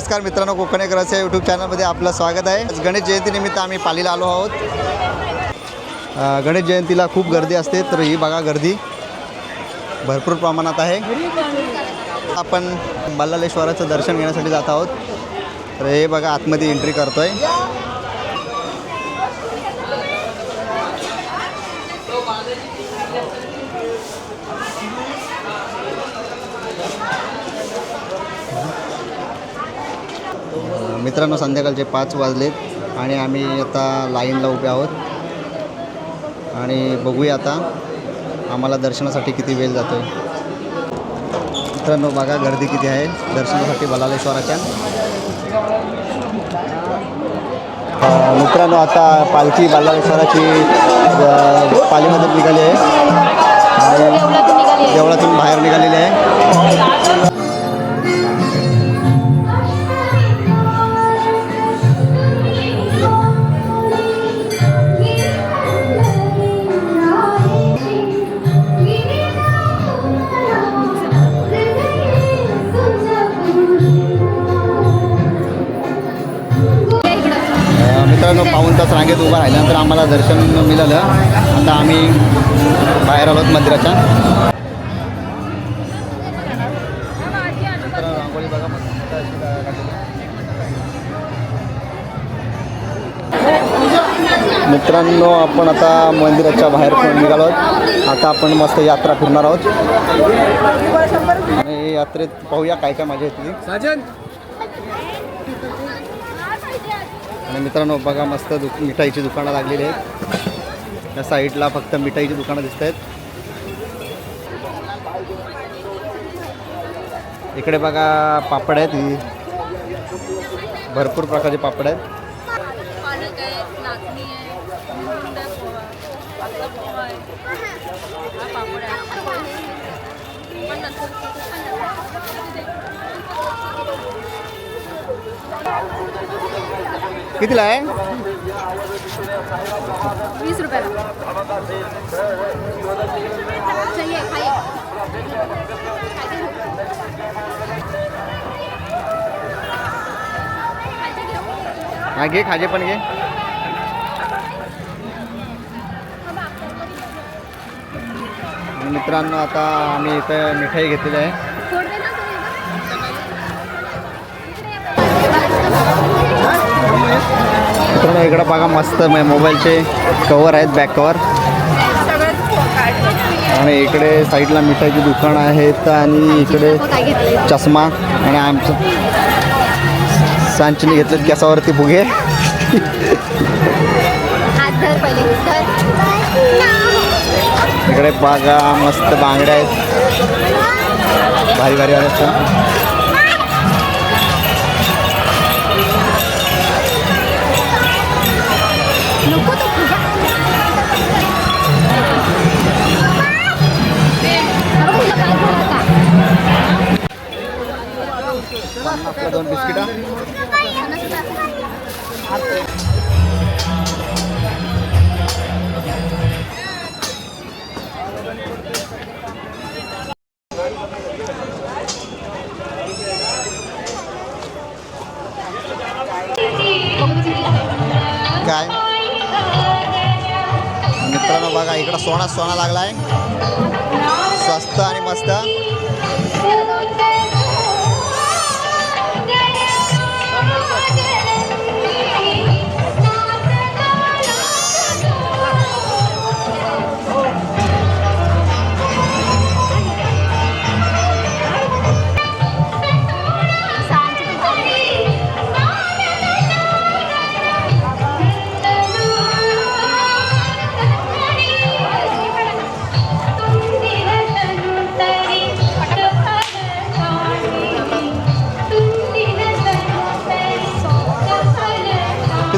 नमस्कार मित्रांनो कोकणेकराच्या यूट्यूब चॅनलमध्ये आपलं स्वागत आहे. आज गणेश जयंतीनिमित्त आम्ही पालीला आलो आहोत. गणेश जयंतीला खूप गर्दी असते तर ही बघा गर्दी भरपूर प्रमाणात आहे. आपण बल्लालेश्वराचं दर्शन घेण्यासाठी जात आहोत. तर हे बघा आतमध्ये एंट्री करतो आहे मित्रांनो संध्याकाळचे पाच वाजलेत आणि आम्ही आता लाईनला उभे आहोत. आणि बघूया आता आम्हाला दर्शनासाठी किती वेळ जातो मित्रांनो बघा गर्दी किती आहे. दर्शनासाठी बलालेश्वराच्या. मित्रांनो आता पालखी बलालेश्वराची पालीमध्ये निघाली आहे. देवळातून बाहेर निघालेली आहे. बाहेर आलोत मंदिराच्या. मित्रांनो, आपण आता मंदिराच्या बाहेर निघालो आहोत. आता आपण मस्त यात्रा फिरणार आहोत. आणि यात्रेत पाहूया काय काय मजा येते ती. साजन! आणि मित्रांनो बघा मस्त दु मिठाईची दुकानं लागलेली आहेत. या साईडला फक्त मिठाईची दुकानं दिसत आहेत. इकडे बघा पापड आहेत. ही भरपूर प्रकारचे पापड आहेत. कितीला आहे? वीस रुपयाला. हा घे खाजे पण घे. मित्रांनो आता आम्ही इथं मिठाई घेतलेली आहे. मित्रांनो इकडं बघा मस्त मोबाईलचे कवर आहेत बॅक कवर आणि इकडे साईडला मिठाईची दुकान आहेत आणि इकडे चष्मा आणि आमचं सांचनी घेतलेत केसावरती फुगे. इकडे बघा मस्त बांगड्या आहेत. भारी भारी आहेत आपल्या दोन बिस्किटा. काय? मित्रांनो बघा इकडं सोना सोना लागलाय. स्वस्त आणि मस्त.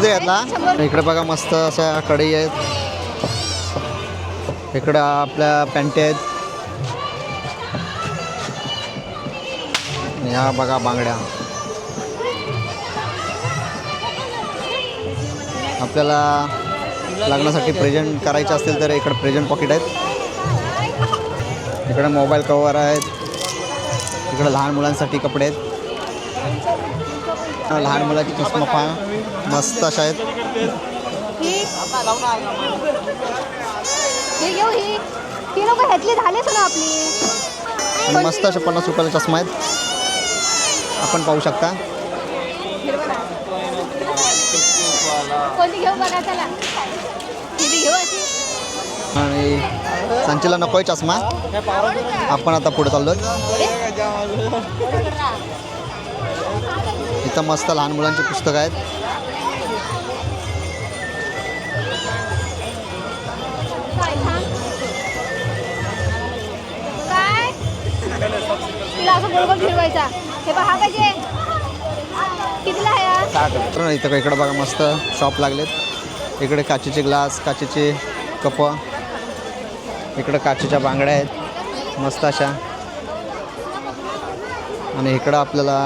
किती घेतला इकडे बघा मस्त अशा कढई आहेत. इकडं आपल्या पॅन्टी आहेत. ह्या बघा बांगड्या. आपल्याला लग्नासाठी प्रेझेंट करायचे असतील तर इकडे प्रेझेंट पॉकेट आहेत. इकडे मोबाईल कवर आहेत. इकडे लहान मुलांसाठी कपडे आहेत. लहान मुलाची चष्मा पहा. मस्त अशा आहेत. ही लोक आपली. मस्त असे पन्नास रुपयाला चष्मा आहेत. आपण पाहू शकता. आणि संचीला नको आहे चष्मा. आपण आता पुढे चाललो इथं मस्त लहान मुलांची पुस्तकं आहेत. तिला असं गोलगोल फिरवायचा. हे पहा पाहिजे कितीला आहे हा? तर इथं इकडं बघा मस्त शॉप लागलेत. इकडे काचेचे ग्लास काचेचे कप इकडं काचेच्या बांगड्या आहेत मस्त अशा. आणि इकडं आपल्याला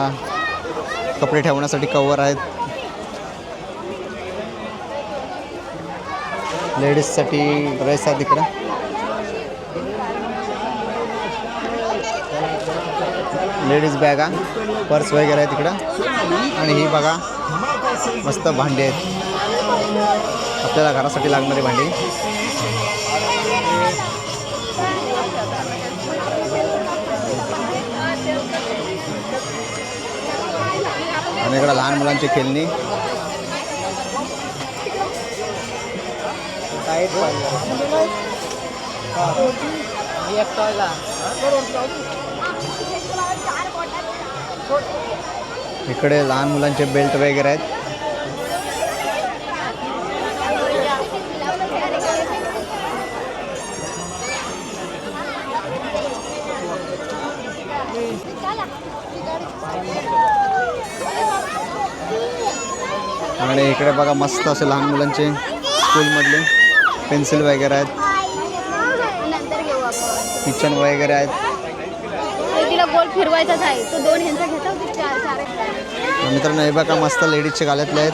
कपडे ठेवण्यासाठी कवर आहेत. लेडीजसाठी ड्रेस आहेत इकडं. लेडीज बॅगा पर्स वगैरे आहे तिकडं. आणि ही बघा मस्त भांडी आहेत. आपल्याला घरासाठी लागणारी भांडी. आणि इकडं लहान मुलांची खेळणी. इकडे लहान मुलांचे बेल्ट वगैरे आहेत. आणि इकडे बघा मस्त असे लहान मुलांचे स्कूलमधले पेन्सिल वगैरे आहेत. किचन वगैरे आहेत. फिरवायचाच आहे तो दोन ह्यांचा घेता. मित्रांनो हे बघा मस्त लेडीजचे गाल्यातले आहेत.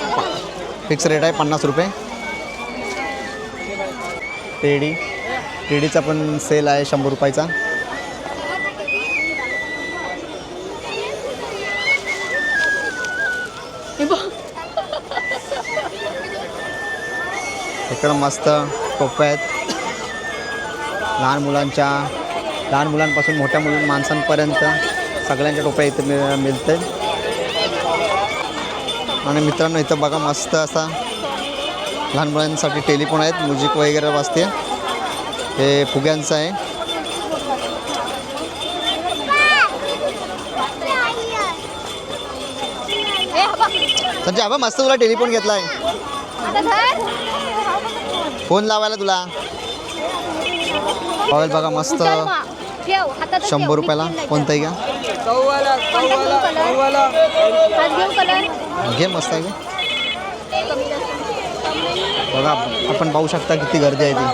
फिक्स रेट आहे पन्नास रुपये. टेडी. टेडीचा पण सेल आहे शंभर रुपयाचा. इकडं मस्त टोप्या आहेत. लहान मुलांच्या लहान मुलांपासून मोठ्या मुल माणसांपर्यंत. सगळ्यांच्या टोप्या इथं मिळ मिळते आणि मित्रांनो इथं बघा मस्त असा लहान मुलांसाठी टेलिफोन आहेत म्युझिक वगैरे वाजते. हे फुग्यांचं आहे. संजय आबा मस्त तुला टेलिफोन घेतला आहे फोन लावायला तुला. बघा मस्त. शंभर. रुपयाला. कोणताही घ्या. घे मस्त आहे. बघा आपण पाहू शकता किती गर्दी आहे ती.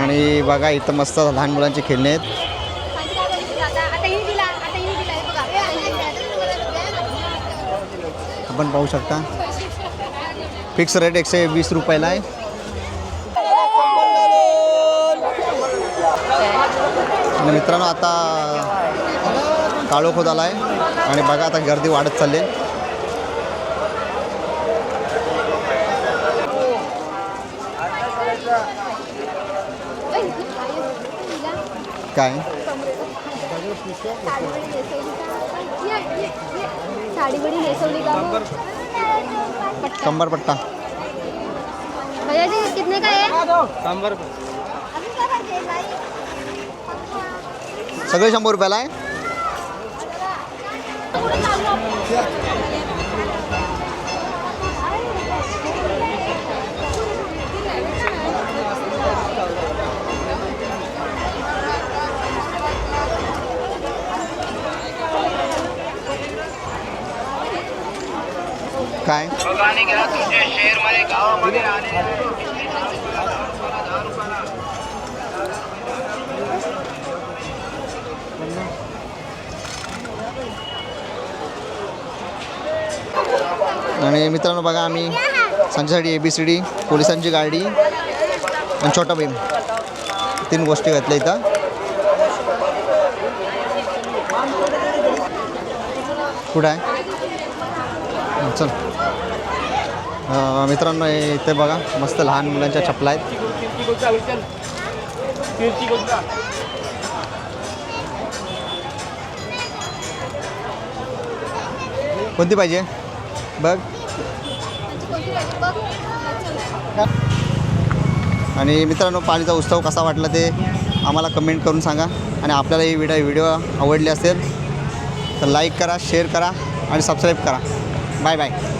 आणि बघा इथं मस्त लहान मुलांचे खेळणे आहेत. आता आता ही दिला आता ही दिला हे बघा. आपण पाहू शकता. फिक्स रेट एकशे वीस रुपयाला आहे. मित्रांनो आता काळोख होत आला आहे आणि बघा आता गर्दी वाढत चालली. आहे. काय? साडी बडी नेसवली का कंबर पट्टा। भैया जी कितने का है सगळे शंभर रुपयाला आहे काय? आणि मित्रांनो बघा आम्ही संजयसाठी ए बी सी डी पोलिसांची गाडी आणि छोटा भीम. तीन गोष्टी घेतल्या इथं. कुठं आहे? चल. मित्रांनो इथे बघा मस्त लहान मुलांच्या चपला आहेत. कोणती पाहिजे? बघ. आणि मित्रांनो पाणीचा उत्सव कसा वाटला ते आम्हाला कमेंट करून सांगा. आणि आपल्याला ही व्हिडिओ व्हिडिओ आवडली असेल तर लाईक करा शेअर करा आणि सबस्क्राईब करा. Bye bye.